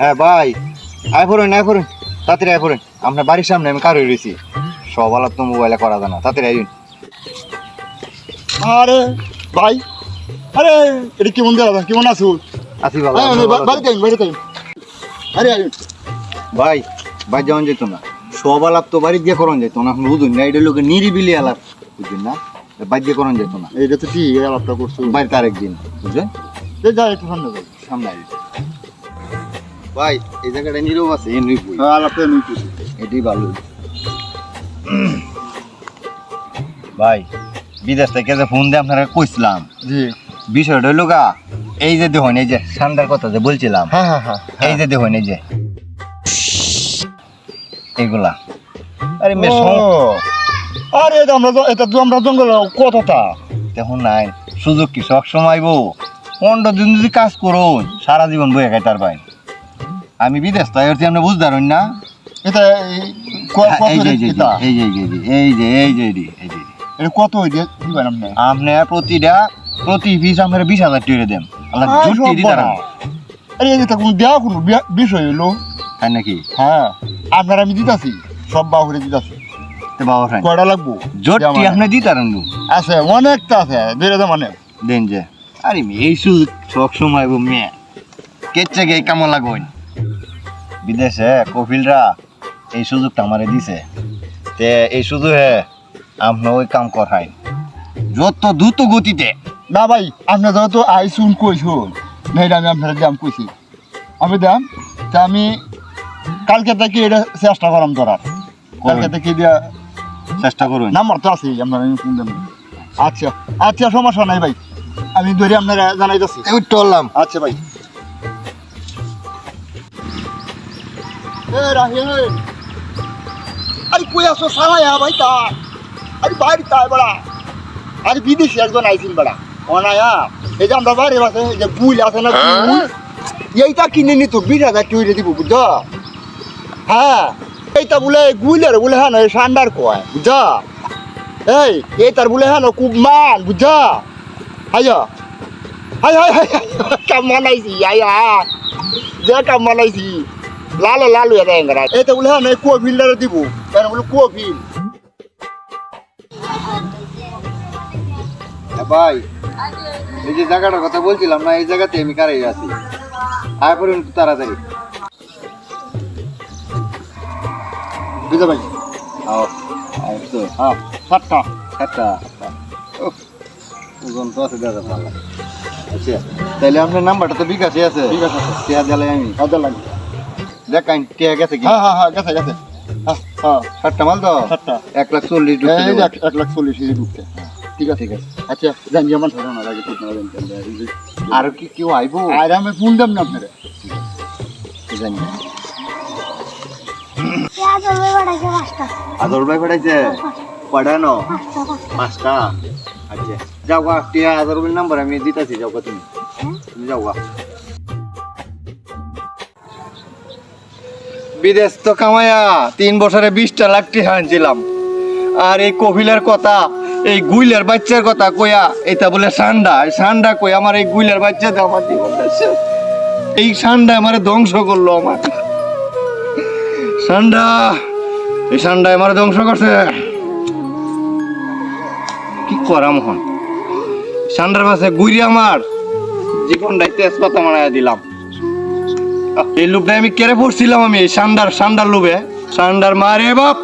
হ্যাঁ ভাই। আয় পড়ুন আয় পড়ুন। তাড়াতাড়ি আয় পড়ুন। আপনার বাড়ির সামনে আমি কারও রয়েছি। সব আলাপ তো মোবাইলে করা যায় না। তাড়াতাড়ি আইন আরে ভাই। আরে এটা কেমন দেওয়া কেমন আছো? আসি বাবা হ্যাঁ, আপনি ভালো বাড়িতে আইন বাড়িতে আইন আরে আইন ভাই ভাই যাওয়ান যেত না। সব আলাপ তো বাড়ি দিয়ে করন যেত না। বুঝুন না এটা লোকে নিরিবিলি আলাপ। বুঝুন না? বাড়ি দিয়ে করন যেত না। এইটা তো ঠিক আলাপটা করছ। বাড়িতে আরেকদিন বুঝলেন? যা একটু সামনে যাই সামনে আইন ভাই এই জায়গাটা নীরব আছে নীরব হ্যাঁ, করছি এটাই ভালো। ভাই বিদেশ থেকে যে ফোন দিয়ে আপনারা কইছিলাম জি। বিষয়টা হইল গা এই যে দেখুন এই যে ঠান্ডার কথা যে বলছিলাম হ্যাঁ হ্যাঁ হ্যাঁ এই যে দেখুন এই যে। এইগুলা। আরে আরে এটা আমরা এটা তো আমরা জঙ্গল কতটা দেখুন নাই সুযোগ কি সব সময় পনেরো দিন যদি কাজ করুন সারা জীবন বয়ে খাই তার ভাই আমি বিদেশ তাই অর্থে আপনি বুঝতে পারেন না। এটা এই কত এই যে এই যে এই যে এই যে এই যে এই যে এই যে এই যে এটা কত হই দিয়ে দিবেন আপনি? আপনি প্রতিটা প্রতি পিস বিশ হাজার টাকা দেন। আল্লাহ জুটি দিতে বড়। আরে এটা কোন দেওয়া কোনো বিষয় তাই নাকি? হ্যাঁ আপনার আমি দিতাছি সব বাহুরে দিতাছি। তো বাবা কয়টা লাগবো? জোরটি আপনি আছে অনেকটা আছে মানে। দেন যে। আরে মেয়ে এই সুযোগ সব সময় মেয়ে। কেচ্ছে গে কামো লাগবেন বিদেশে কপিলরা এই সুযোগটা আমারে দিছে। তে এই সুযোগে আপনার ওই কাম করাই। যত দ্রুত গতিতে না ভাই আপনার যেহেতু আইসুন কইসুন মেয়েটা আমি আপনার দাম কইছি। আমি দাম তা আমি কালকে থেকে এটা চেষ্টা করাম ধরার। কালকে থেকে দিয়া চেষ্টা করুন। নাম্বার তো আছে আপনার আমি ফোন দেব। আচ্ছা। আচ্ছা সমস্যা নাই ভাই। আমি ধরে আপনারা এই টললাম আচ্ছা ভাই। এ রাহি। আরে কই আসো সারায়া ভাই তা আরে বাইরে তাই বড়া আরে বিদেশি একজন আইছিল বড়া অনায়া এই যে আমরা বাইরে আছে এই যে বুল আছে না বুল এইটা কিনে নিত বিশ হাজার টুইরে দিব বুঝছ? হ্যাঁ এইটা বলে গুলের বলে হ্যাঁ না সান্ডার কয় বুঝছ? এই এই তার বলে হ্যাঁ খুব মান বুঝছ? আಯ್ಯೋ হাই হাই হাই কাম মানাইছি আয়া যে কাম মানাইছি। লালো লালো এটা এঙ্গরা এই তো বলে হ্যাঁ ফিল্ডারে দিব। কেন বলে কুয়া ফিল ভাই এই যে জায়গাটার কথা বলছিলাম না এই জায়গাতে আমি কারাই আছি। আয় করুন একটু তাড়াতাড়ি। বুঝতে ভাই আও তো হ্যাঁ সাতটা। আচ্ছা ওজন তো আছে দাদা ভালো। আচ্ছা তাহলে আপনার নাম্বারটা তো বিকাশে আছে। ঠিক আছে। আমি। হাজার লাগবে দেখাই টিয়া গেছে কি? হ্যাঁ হ্যাঁ হ্যাঁ গেছে গেছে। হ্যাঁ হ্যাঁ সাতটা মাল তো? সাতটা। এক লাখ চল্লিশ। এক- লাখ চল্লিশ ঢুকছে। ঠিক আছে। ঠিক আছে। আচ্ছা জানি আমার ধারণা লাগে আর কি কেউ আইবো? আর আমি ফোন দেব না আপনারা। জানি আদর ভাই পাঠাইছে? পাঠানো? পাঁচটা। আচ্ছা। যাও গা টিয়া আদর নাম্বার আমি দিতেছি যাও গা তুমি। তুমি যাও গা। বিদেশ তো কামায়া তিন বছরে বিশটা লাখ টাকা আনছিলাম আর এই কপিলের কথা, এই গুইলের বাচ্চার কথা কইয়া, এটা বলে সান্ডা। এই সান্ডা কই আমার এই গুইলের বাচ্চা আমার এই সান্ডা আমার ধ্বংস করল আমার। সান্ডা, এই সান্ডা আমার ধ্বংস করছে। কি করাম হন? সান্ডার পাশে গুইরি আমার। জীবনটাই তেজপাতা মারাইয়া দিলাম। এই লোভটা আমি কেড়ে পড়ছিলাম আমি এই সান্ডার সান্ডার লোভে সান্ডার মারে বাপ।